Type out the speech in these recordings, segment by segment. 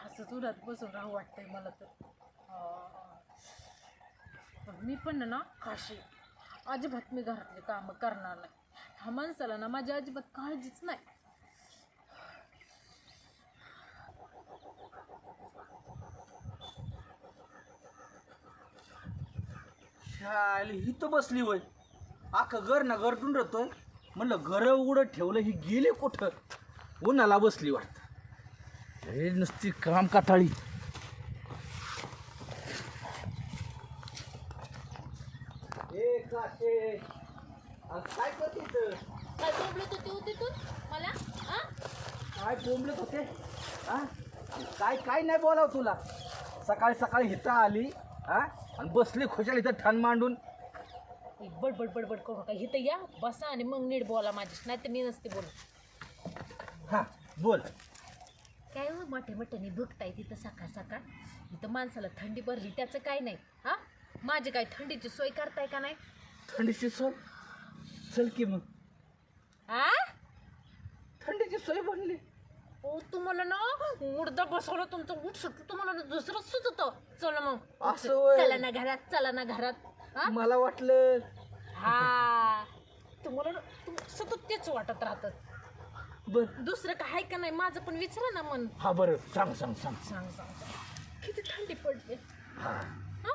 असंच उन्हात बसून राहू वाटतंय मला तर. मी पण ना काशी अजिबात मी घरातली कामं करणार नाही. ह्या माणसाला ना माझी अजिबात काळजीच नाही. शाली ही तर बसली वय अख्खं घर ना घर राहतोय. म्हणलं घर उघडं ठेवलं ही गेले कुठं? उन्हाला बसली वाटत. हे नुसती काम काटाळी. काय? काय बोलत होती होती तू मला? हा काय बोंबलत होते? हा काय काय नाही बोलाव तुला. सकाळी सकाळी हिता आली हा आणि बसली खुशाल इथं ठाण मांडून. बडबड बडबड करू नका. इथं या बसा आणि मग नीट बोला माझ्याशी. नाही तर मी नसते बोल हा बोल. काय हो मोठे मोठ्याने बघताय तिथं सकाळ सकाळ? इथं माणसाला थंडी भरली त्याचं काय नाही. हा? माझी काय थंडीची सोय करताय का नाही? थंडीची सोय? चल की मग. हा थंडीची सोय बनली. ओ तुम्हाला ना मुर्दा बसवलं तुमचं उठ सुट तुम्हाला ना दुसरं सुचत. चला मग. असं होय. चला ना घरात चला ना घरात. हा? मला वाटलं. हा. तुम्हाला तुम सतत तेच वाटत राहतं. बर. दुसरं काय आहे का नाही? माझं पण विचारा ना मन. हा बरं. सांग सांग सांग. सांग सांग सांग. किती थंडी पडली. हा. हा?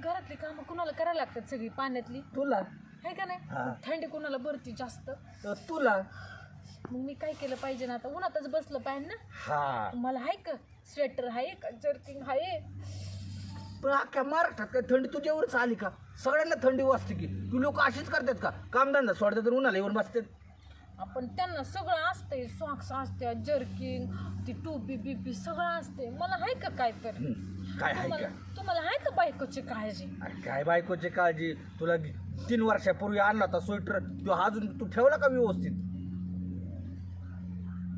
घरातली कामं कुणाला करायला लागतात सगळी? पाण्यातली? तुला? आहे का हा. नाही थंडी कुणाला भरती जास्त? तुला? मग मी काय केलं पाहिजे ना? आता उन्हातच बसलं पाहिजे ना? हा. मला आहे का? स्वेटर आहे का? जर्किंग आहे? पण अख्ख्या महाराष्ट्रात काय थंडी तुझ्यावरच आली का? सगळ्यांना थंडी वाजते की. तू लोक अशीच करतात का? कामधंदा सोडतात तर उन्हाला येऊन बसतात. आपण त्यांना सगळं असते सॉक्स असते जर्किंग ती टोपी बिपी सगळं असते मला आहे का काय तर? हम्म, काय आहे तुम्हाला का? तुम्हाला आहे का बायकोची काळजी? अरे काय बायकोची काळजी? तुला तीन वर्षापूर्वी आणला होता स्वेटर तो अजून तू ठेवला का व्यवस्थित?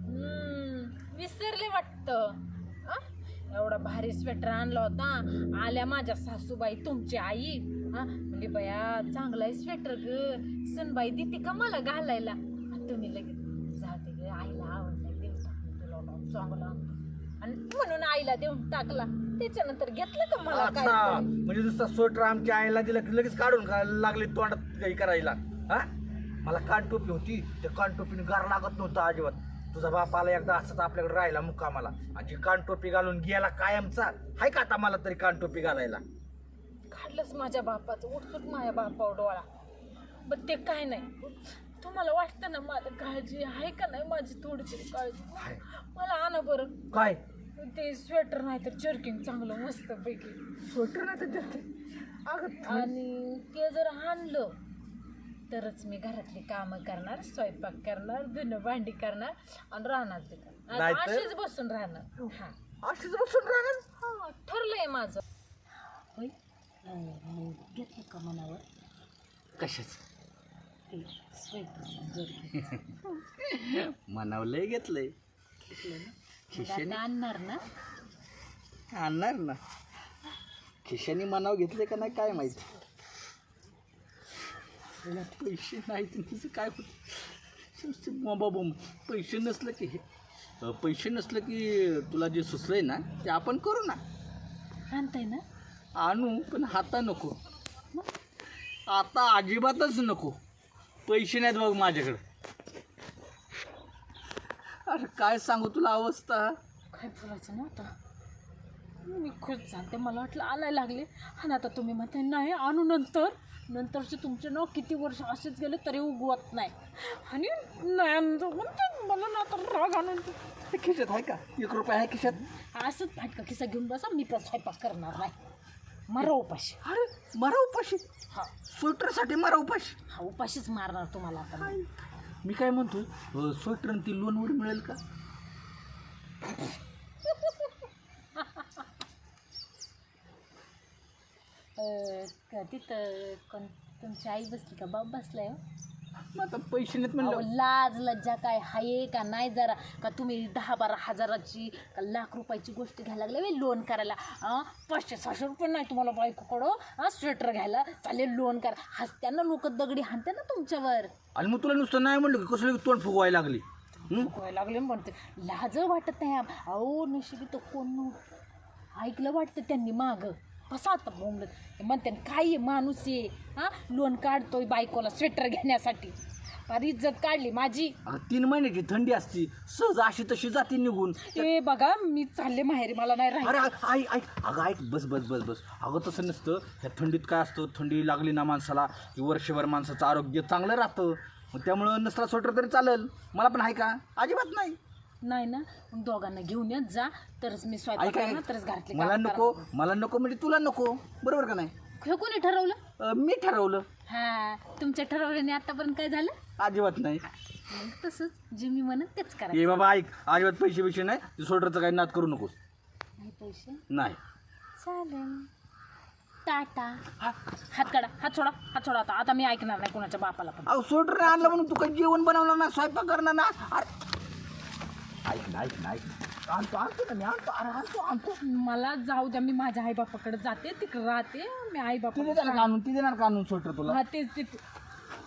हम्म, विसरले वाटतं? एवढा भारी स्वेटर आणला होता. आल्या माझ्या सासूबाई तुमची आई. हा म्हणजे बया चांगला आहे स्वेटर ग. सनबाई देते का मला घालायला? तुम्ही लगेच जाते ग आईला आवडलं देऊन टाकलं तुला ना चांगला. आणि म्हणून आईला देऊन टाकला. त्याच्यानंतर घेतलं का मला अच्छा म्हणजे नुसता स्वेटर आमच्या आईला दिला की लगेच काढून का- लागले तोंडात काही करायला. हा? मला कानटोपी होती. त्या कानटोपीने गार लागत नव्हतं अजिबात. तुझा बाप आला एकदा असंच आपल्याकडे राहिला मुक्कामाला. आणि जी कानटोपी घालून गेला कायमचा हाय का आता मला तरी कानटोपी घालायला? काढलंच माझ्या बापाचं उठसूट माझ्या बापावर डोळा. पण ते काय नाही. तुम्हाला वाटतं ना मला काळजी आहे का नाही माझी थोडीशी काळजी? हाय. मला आणा बरं. काय? ते स्वेटर नाही तर जर्किंग चांगलं मस्त पैकी स्वेटर नाही तर jacket. अगं आणि ते जर आणलं तरच मी घरातली कामं करणार स्वयंपाक करणार धुणं भांडी करणार आणि राहणार तिथं. आणि नाहीतर? अशीच बसून राहणार. हा. अशीच बसून राहणार? हा ठरलंय माझं. होय? घेतलं का मनावर? कशाच? ते मनावलंय घेतलंय. मग आता आणणार ना? आणणार ना. खिशाने मनाव घेतले का नाही काय माहिती? त्याला पैसे नाहीत तिचं काय होत? बाबा पैसे नसलं की हे. पैसे नसलं की तुला जे सुचलंय ना ते आपण करू ना. आणताय ना? आणू पण हाता नको. आता अजिबातच नको. पैसे नाहीत बघ माझ्याकडे. अरे काय सांगू तुला अवस्था? काय बोलायचं ना आता? मी खुश झालते मला वाटलं आणायला लागले. आणि आता तुम्ही म्हणताय नाही आणू नंतर. नंतरचे तुमचे नाव किती वर्ष असेच गेले तरी उगवत नाही. आणि नाही आणतो म्हणते मला ना आता राग आणून ते खिशात आहे का? एक रुपया आहे खिशात? असंच फाटका खिसा घेऊन बसा मी पण स्वयंपाक करणार नाही. मरा उपाशी. अरे मरा उपाशी? हा. स्वेटरसाठी मरा उपाशी? हा उपाशीच मारणार तुम्हाला आता मी. मी काय म्हणतो स्वेटर आणि ती लोनवर मिळेल का अं, क- तिथं कोण तुमची आई बसली का? बाप बसलाय हो? मग आता पैसे नाहीत अहो, म्हणलं लाज लज्जा काय हाये का नाही जरा? का तुम्ही दहा बारा हजाराची का लाख रुपयाची गोष्ट घ्यायला लागले लोन करायला? पाचशे सहाशे रुपये नाही तुम्हाला बायकोकडं? हा स्वेटर घ्यायला? चालेल लोन करा. हसत्यानं लोक दगडी हाणते ना तुमच्यावर. आणि मग तुला नुसतं नाही म्हणलं की कसं तोंड फुगवायला लागली? हं? फुगवायला लागले म्हणते लाज वाटत नाही आम- अहो नशिबी तो कोण नव्हतं. ऐकलं वाटतं त्यांनी माग. बसा आता बोंबलत. म्हणते आहे माणूस आहे हा लोन काढतोय बायकोला स्वेटर घेण्यासाठी. फार इज्जत काढली माझी. तीन महिन्याची थंडी असती. सहज अशी तशी जाते निघून. ते बघा मी चालले माहेरी मला नाही अरे राहायचं ऐक ऐक अगं ऐक बस बस बस बस. अगं तसं नसतं. ह्या थंडीत काय असतं? थंडी लागली ना माणसाला की वर्षभर माणसाचं आरोग्य चांगलं राहतं. मग त्यामुळं नसला स्वेटर तरी चालेल. मला पण आहे का? अजिबात नाही. नाही ना? मग दोघांना घेऊन येत जा. तरच मी स्वयंपाक ऐक करणार ऐक. तरच घरातले मला काम नको मला नको म्हणजे तुला नको. बरोबर का नाही? करणार. हे कोणी ठरवलं? अं, मी ठरवलं. हा तुमच्या ठरवल्याने आतापर्यंत काय झालं? अजिबात नाही. मग तसंच जे मी म्हणत तेच करा. ये बाबा ऐक. अजिबात पैसे पैसे नाही. तू स्वेटरचं काही नाद करू नकोस. नाही पैसे? नाही. चालेल. टाटा. हात काढा. हात सोडा. हात सोडा आता. आता मी ऐकणार नाही कोणाच्या बापाला पण. अहो स्वेटर नाही आणलं म्हणून तू काही जेवण बनवणार ना स्वयंपाक करणार ना? अरे ऐक ना ऐक ना ऐक ना. आणतो आणतो ना मी आणतो. अरे आणतो आणतो. मला जाऊ द्या मी माझ्या आई बापाकडे जाते तिकडे राहते मी आई ती बापा देणार का आणून ती देणार का आणून स्वेटर तुला. हा तेच ते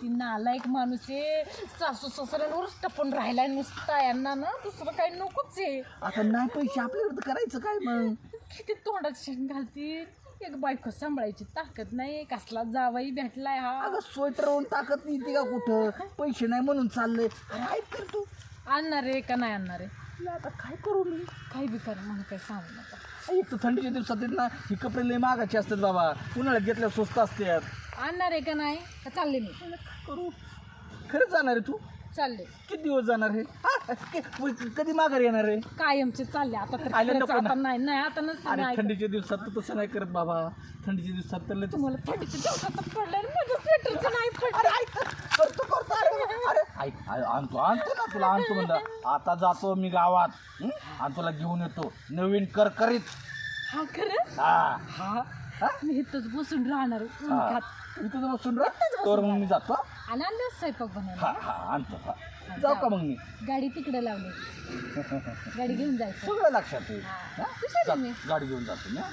ती नालायक माणूस आहे. सासू सासऱ्यांवरच टपून राहिलाय नुसता यांना ना दुसरं काही नकोच आहे. आता नाही पैसे आपल्याकडे तर करायचं काय मग? किती तोंडात शेण घालतील एक बायको सांभाळायची ताकद नाही कसला जावाई भेटलाय हा. अगं स्वेटरवरून ताकद नाही ती का कुठं? पैसे नाही म्हणून चाललंय. अरे ऐक कर तू. आणणार आहे का नाही आणणार आहे? तुला आता काय करू मी? काही बी करा मला काही सांगू नका. एक तर थंडीच्या दिवसात आहेत ना ही कपडे लय मागाचे असतात बाबा. उन्हाळ्यात घेतल्या स्वस्त असतात. आणणार आहे का नाही? का चालले मी? करू? खरंच जाणार आहे तू? चालले. किती दिवस जाणार आहे? हा? कि- कधी माघार येणार आहे? कायमचे चालले आता तर आले खरंच नको ना. आता नाही. नाही आता नसतं नाही थंडीच्या दिवसात तू तसं नाही करत बाबा. थंडीच्या दिवसात तर लय तुम्हाला थंडीच्या दिवसात पडलं स्वेटरचं नाही पडलं करतो करतो. अरे अरे ऐक अरे, आणतो आणतो ना तुला आणतो म्हणलं. आता जातो मी गावात हं? आणि तुला घेऊन येतो. नवीन करकरीत. हा खरं? हा. हा? हा? मी इथंच बसून राहणार. हा. खात. इथं राह. तोवर मग मी जातो हा? आणि आणलं स्वयंपाक हा बनवला हा आणतो हा. जाऊ का मग मी? गाडी तिकडे लावली. गाडी घेऊन जायचं. सगळं लक्षात येईल हा. हा? जा- मी. गाडी घेऊन जातो मी हा?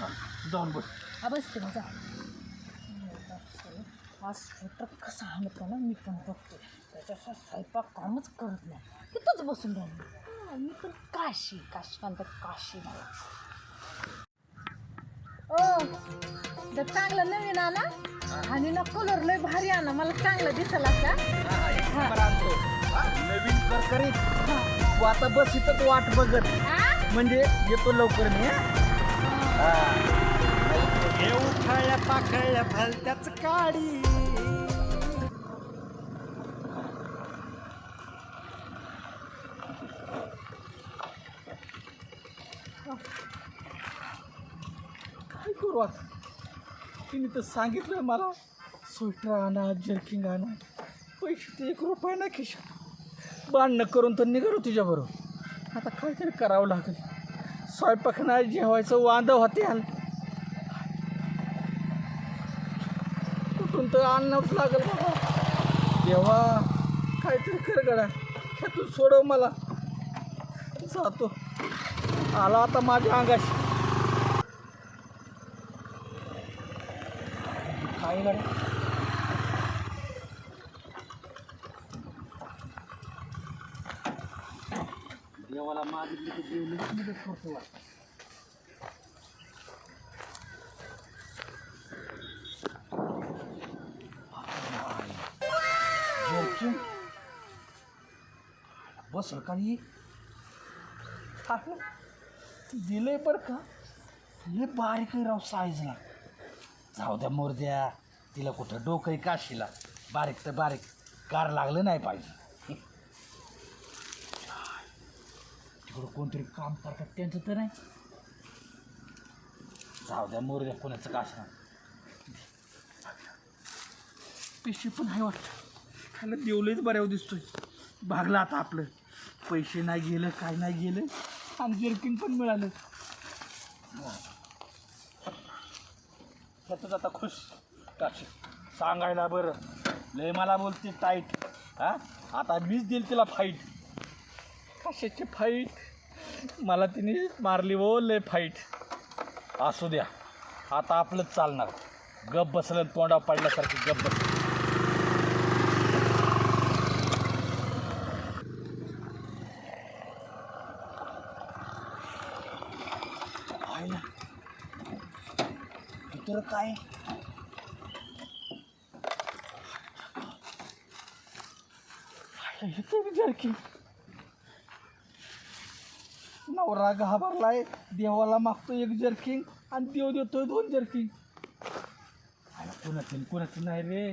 हा. जाऊन बस. हा बसते मग जा. हा स्वेटर कसा आणतो ना मी पण बघते. त्याच्याचा स्वयंपाक कामच करत नाही. तिथंच बसून राहिली. मी पण काशी काशकांत काशी मला. ओ तर चांगलं नवीन आणा आणि ना कलर लय भारी आणा. मला चांगलं दिसला का नवीन करकरीत तू आता बस इथं वाट बघत. म्हणजे येतो लवकर मी हा? हे उठाळ्या पाकळ्या भलत्याच काय करू आता? तिने तर सांगितलं मला स्वेटर आणा जर्किंग आणा पैसे ते एक रुपये ना खिशात. भांडणं करून तर निघालो तुझ्याबरोबर आता काहीतरी करावं लागेल. स्वयंपाक नाही जेवायचं वांदं होते आल तर आणणंच लागेल बाबा. तेव्हा काहीतरी खरं गड्या. ह्यातून सोडव मला. जातो. आला आता माझ्या अंगाशी. काय गड्या? देवाला मागितलं की देव मदत करतो. सरकारी आहे दिले बरं का? लय बारीक आहे राव साईजला जाऊ द्या मोरद्या तिला कुठं डोकं काशीला. बारीक तर बारीक. कार लागलं नाही पाहिजे. तिकडं कोणतरी काम करतात त्यांचं तर नाही. जाऊ द्या मोरद्या कोणाचं काश नाही पण आहे वाटतं. खायला देवलंच बऱ्यावर दिसतोय. भागलं आता आपलं. पैसे नाही गेलं काय नाही गेलं आणि जर्किन पण मिळालं. त्यातच आता खुश. काशी सांगायला बरं. लय मला बोलते टाईट हा? आता मीच देईल तिला फाईट कशाची फाईट मला तिने मारली हो लय फाईट असू द्या. आता आपलंच चालणार. गप बसलं तोंडा पडल्यासारखी गप बसलं पाहिलं इतर काय? इथे विचार की? नवरा घाबरलाय देवाला मागतो एक जर्किंग आणि देव देतोय दोन जर्किंग. कुणाचं कुणाचं नाही रे?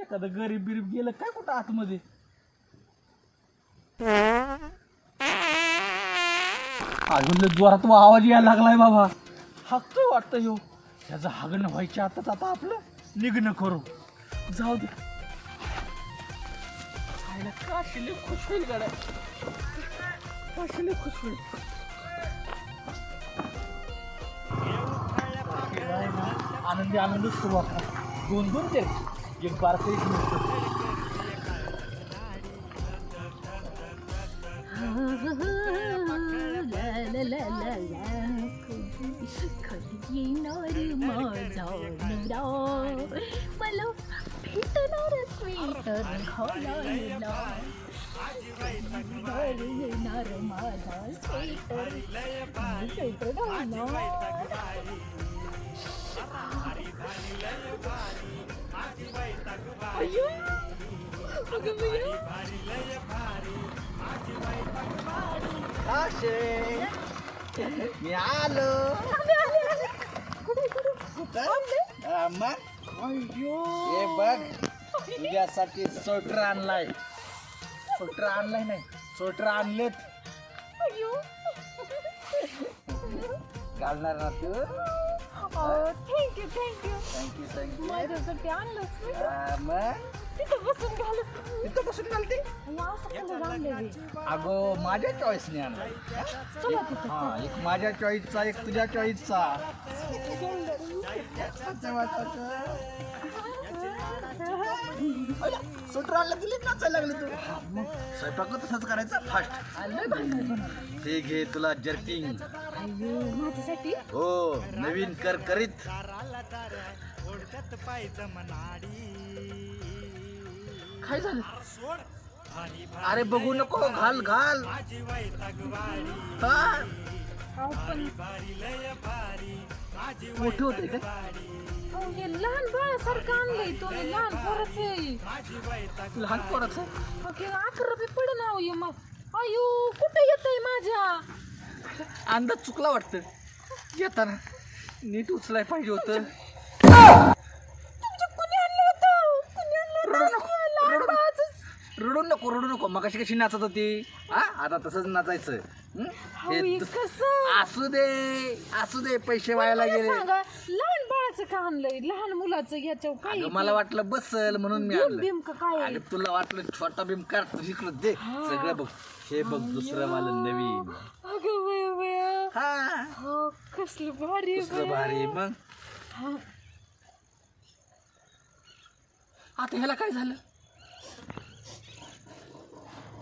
एखादं गरीब बिरीब गेलं काय कुठं आतमध्ये? अजून जोरात आवाज यायला लागलाय बाबा. हाकतोय वाटतं यो त्याचं हागणं व्हायच्या आताच आता आपलं निघणं करू. जाऊ दे. खायला काशीले खुश होईल गाड्या. काशीले खुश होईल. आनंदी आनंद सुरुवात. दोन दोन ते. एक बारक एक मोठं. खायला येणार माझा स्वीटर स्वीटर घालणार अय्यो, अगं बया. मी आलो मग हे बघ. तुझ्यासाठी स्वेटर आणलाय. स्वेटर आणलाय नाही स्वेटर आणलेत. घालणार ना तू. थँक्यू थँक्यू माझ्यासाठी आणलं. मग? तिथं बसून तिथं बसून घालते? अगो माझ्या चॉईसने आणलाय. चला तिथं. हा एक माझ्या चॉईसचा एक तुझ्या चॉईसचा स्वेटर दिली नाचायला लागले तू. मग स्वयंपाक तसाच करायचा. फास्ट हे घे तुला जर्किंग. माझ्यासाठी हो नवीन कर करीत काय झालं? अरे बघू नको घाल घाल. हा? अहो, पण मोठे होते का? अहो, हे लहान बाळासारखं आणलंय तो हे लहान पोरच. आहे लहान पोराचं? हे अकरा बी पड ना हे मग. अयो कुठे येतंय माझ्या? अंदाज चुकला वाटतं. येताना नीट उचलाय पाहिजे होतं. तुमच्या कुणी आणलं होतं? कुणी आणलं रडू होतं? नको, लहान रडू नको. रडू नको रडू नको. मग कशी कशी नाचत होती? हा? आता तसंच नाचायचं. हं? अहो, हे हे दुस- कसं? असू दे असू दे पैसे वायाला मला गेले सांगा लहान बाळाचं का आणलंय? लहान मुलाचं ह्याच्यावर काय अगं मला वाटलं बसल म्हणून मी भीम आणलं. भीम का काय आहे? अगं तुला वाटलं छोटा भीम काढ तू इकडं दे. सगळं बघ. हे बघ दुसरं मला नवीन. अगं हा. हो कसलं भारी दुसरं. भारी मग? हा. आता ह्याला काय झालं?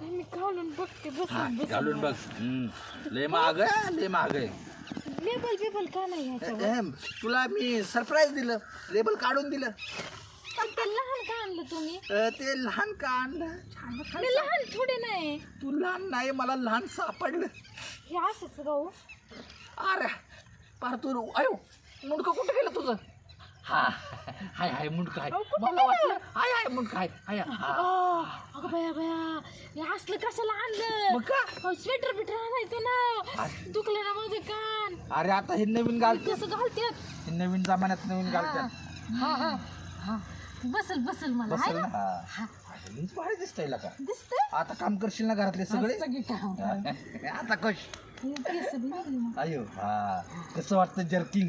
मी घालून बघते हा बसून. बसून घालून बघ. लय आहे लय महाग आहे. लेबल बिबल का नाही ह्याच्यावर? तुला मी सरप्राईज दिलं. लेबल काढून दिलं. पण ते लहान का आणलं तुम्ही? अ, ते लहान का आणलं? छान मी लहान थोडे नाही. तू लहान नाही मला लहान सापडलं. हे असंच गाऊ अरे पार तू अयो मुंडकं कुठं गेलं तुझं? हा हाय हाय अहो, कुठं मला वाटलं हाय हाय मुंडकं आहे हाय हा. अगं बया बया हे असलं कशाला आणलं? मग का? स्वेटर बिटर आणायचं ना. दुखलं ना माझं कान. अरे आता हे नवीन घालते कसं घालतात? हे नवीन जमान्यात नवीन घालतात. हा हा. हा. बसल बसल मला हाय बसेल ना? ना? हा. अरे, लईच भारी दिसतंय का? दिसतंय? आता काम करशील ना घरातले सगळे? सगळी काम आता कश हे केस बी लागली मग. अयो हा. कसं वाटतं जर्किंग?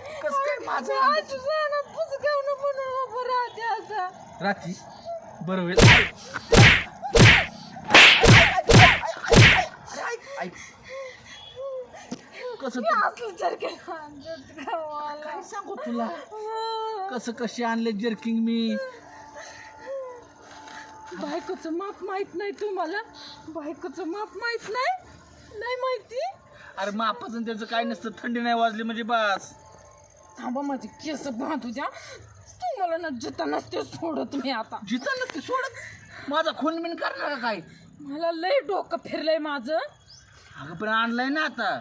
माझं ना पुसगावनं म्हणून उभं राहते आता. रात्री बरं होईल. कसं ते- असलं. काय सांगू तुला? कसं कसे आणले जर्किंग मी? बायकोचं माप माहीत नाही तुम्हाला? बायकोचं माप माहीत नाही? नाही माहिती? अरे मापाचं त्याचं काय नसतं थंडी नाही वाजली म्हणजे बस. थांबा माझे केस बांधू द्या. तुम्हाला ना जिता नसते सोडत मी आता. जिथं नसते सोडत? माझा खून बिन करणार का काय? मला लय डोकं फिरलंय माझं. अगं पण आणलंय ना आता.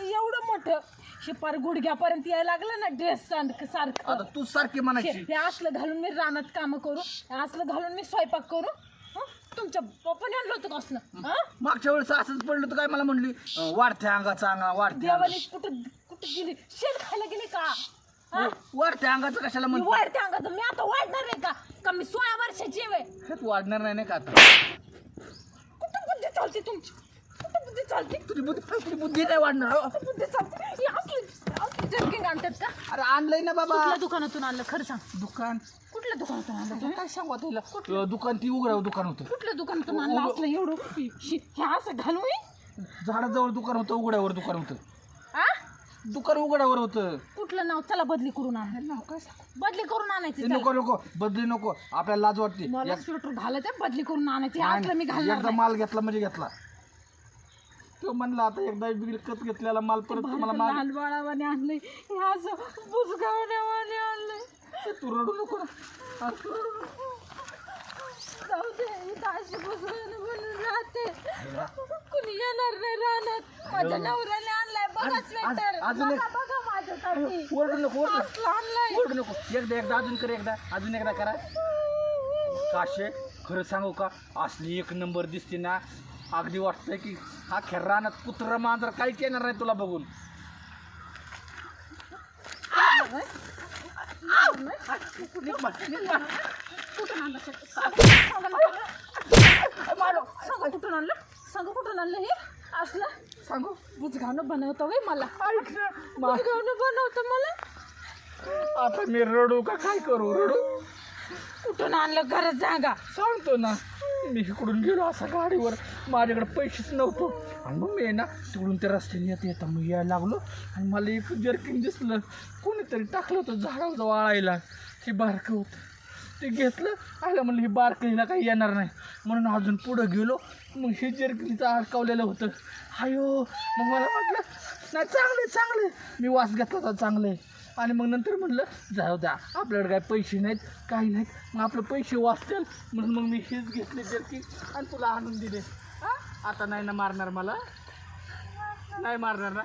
एवढं मोठं. हे पार गुडघ्यापर्यंत यायला लागलं ना ड्रेस सारखं. आता तू सारखी हे म्हणायची. हे असलं घालून मी रानात काम करू. हे असलं घालून मी स्वयंपाक करू. हं? तुमच्या पप्पाने आणलं होतं का असलं? हं? मागच्या वेळेस असंच पडलं तर काय मला म्हणली? अं, वाढत्या अंगाचा अंगा वाढत्या देवाने कुठं कुठं गेली. शेण खायला गेली का? हं? वाढत्या अंगाचं कशाला मी म्हणतो? वाढते अंगाचं. मी आता वाढणार आहे का? का मी सोळा वर्षाची आहे हेच वाढणार नाही ना का आता? कुठं बुद्धी चालते तुमची? कुठं बुद्धी चालते? तुझी बुद्धी तुझी बुद्धी नाही वाढणार हो. कुठं बुद्धी चालते? ही असली असली जर्किंग आणतात का? अरे आणलंय ना बाबा. कुठल्या दुकानातून आणलं? खरं सांग. दुकान? कुठल्या दुकानातून आणलं तुम्ही काय सांगू आता हिला? अं, दुकान ती उघड्यावर दुकान होतं. कुठल्या दुकानातून आणलं? असलं एवढं हे असं घालू मी झाडाजवळ दुकान होतं उघड्यावर दुकान होतं. दुकान उघड्यावर होतं. कुठलं नाव? चला बदली करून आण. नाव काय बदली करून आणायचं चला. नको नको बदली नको. आपल्याला लाज वाटते. मला एक- स्वेटर घालायचं बदली करून आणायचं नाही, असलं मी घालणार एकदा नाही. माल घेतला म्हणजे घेतला. तो म्हणला आता एकदा विकत घेतलेला माल परत तुम्हाला माल लहान बाळावाने आणलंय. हे असं बुजगावण्यावाने आणलंय. तू रडू नको. ना. असं रडू नको. जाऊ दे इथं अशी बुजगावणं बनून राहते. कुणी येणार नाही राहणार माझ्या नवऱ्याने आणलाय. बघा स्वेटर अजून एक- बघा बघा माझ्यासाठी ओरडू नको ओरडू असलं आणलंय. ओरडू नको. एकदा एकदा अजून कर एकदा अजून एकदा करा. काशे खरं सांगू का? असली एक नंबर दिसते ना. अगदी वाटतंय की अख्ख्या रानात कुत्र मांजर काहीच येणार नाही तुला बघून. कुठून आणलं सांग- सांगा ना. सांगा कुठून आणलं सांगा कुठून आणलं हे असलं सांगू बुजगावनं बनवतं वय मला ऐक ना. मा- बुजगावनं बनवतं मला आता मी रडू का काय करू रडू कुठून आणलं खरंच जागा सांगतो ना मी इकडून गेलो असा गाडीवर. माझ्याकडे पैसेच नव्हतो. आणि मग मी आहे ना तिकडून त्या रस्त्याने येता येता मग यायला लागलो. आणि मला एक जर्किन दिसलं. कोणीतरी टाकलं होतं झाडावर वाळायला. ते बारकं होतं. ते घेतलं. आलं म्हणलं हे बारकलीला काही येणार नाही. म्हणून अजून पुढं गेलो. मग हे जर्किनीचं अडकावलेलं होतं. हायो मग मला वाटलं नाही चांगलं आहे, चांगलं आहे. मी वास घेतला होता चांगलं आहे. आणि मग नंतर म्हणलं जाऊ द्या आपल्याकडे काय पैसे नाहीत काही नाहीत. मग आपले पैसे वाचतील. म्हणून मग मी हेच घेतले जर्की आणि तुला आणून दिले. हा? आता नाही ना मारणार मला? नाही मारणार ना?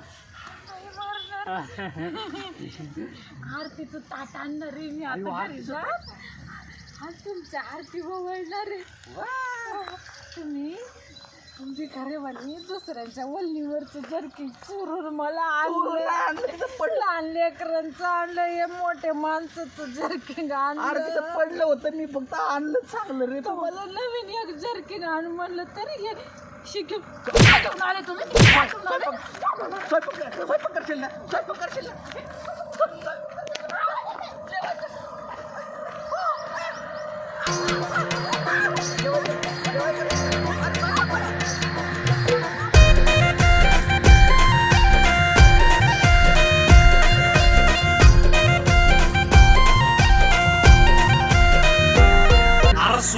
आरतीचं ताट आणणार आहे मी आता घरी. आरतीचं जा आणि तुमच्या आरती आहे. तुम्ही तुम्ही खरेवानी दुसऱ्यांच्या वल्लीवरचं जरकी चुरून मला आणलं लहान लेकरांचं आणलं हे मोठे माणसाचं जर्किंग अरे आणलं तिथं पडलं होतं मी फक्त आणलं चांगलं रे. मला नवीन एक जर्किन आण म्हणलं तरी हे शिकून कुठून आले तुम्ही? कुठून आले? स्वयंपाक कर- स्वयंपाक करशील ना? स्वयंपाक करशील ना?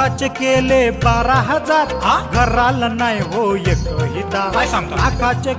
लाखाचे केले बारा हजार. घराला नाही हो एक हिता. लाखाचे